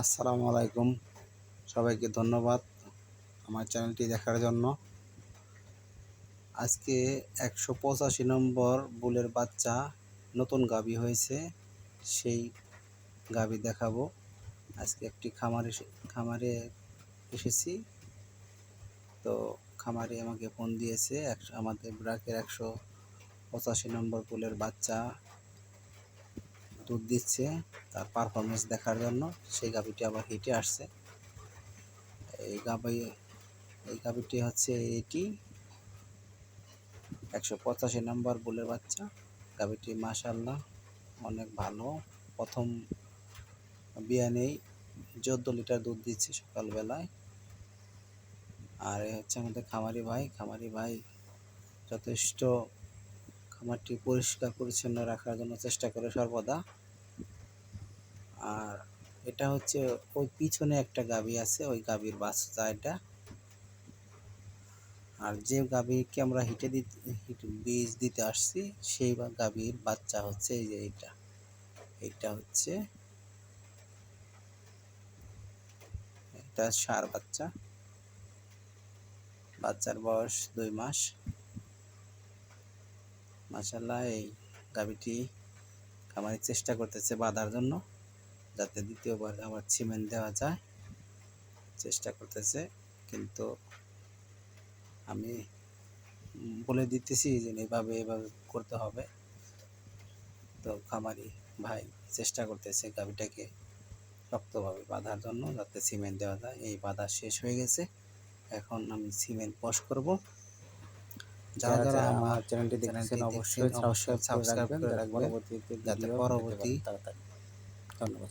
আসসালামু আলাইকুম। সবাইকে ধন্যবাদ আমার চ্যানেলটি দেখার জন্য। আজকে একশো পঁচাশি নম্বর বুলের বাচ্চা নতুন গাবি হয়েছে, সেই গাবি দেখাবো। আজকে একটি খামারে খামারে এসেছি। তো খামারে আমাকে ফোন দিয়েছে আমাদের ব্রাকের একশো পঁচাশি নম্বর বুলের বাচ্চা দুধ দিচ্ছে, তার পারফরমেন্স দেখার জন্য। সেই গাভিটি আবার হিটে আসছে। এই গাভি, এই গাভিটি হচ্ছে এটি একশো পঁচাশি নম্বর বুলের বাচ্চা। গাভিটি মাশাল্লাহ অনেক ভালো। প্রথম বিয়ানেই চোদ্দ লিটার দুধ দিচ্ছে সকালবেলায়। আর হচ্ছে আমাদের খামারি ভাই। খামারি ভাই যথেষ্ট খামারটি পরিষ্কার, পরিচ্ছন্ন রাখার জন্য চেষ্টা করে সর্বদা। আর এটা হচ্ছে ওই পিছনে একটা গাভী আছে, ওই গাভীর বাচ্চা এটা। আর যে গাভীকে আমরা হিটে দিতে বীজ দিতে আসছি, সেই গাভীর বাচ্চা হচ্ছে এই যে এইটা। এটা হচ্ছে এটা সার বাচ্চা। বাচ্চার বয়স দুই মাস। মাসাল্লাহ এই গাভীটি খামারি চেষ্টা করতেছে বাঁধার জন্য, যাতে দ্বিতীয়বার আবার সিমেন্ট দেওয়া যায়। চেষ্টা করতেছে, কিন্তু আমি বলে দিতেছি যে এভাবে এভাবে করতে হবে। তো খামারি ভাই চেষ্টা করতেছে গাভিটাকে শক্তভাবে বাঁধার জন্য, যাতে সিমেন্ট দেওয়া যায়। এই বাঁধা শেষ হয়ে গেছে, এখন আমি সিমেন্ট পশ করব। যারা যারা আমার চ্যানেলটি দেখছেন অবশ্যই সাবস্ক্রাইব করে রাখবেন। যাতে পরবর্তী তাড়াতাড়ি। ধন্যবাদ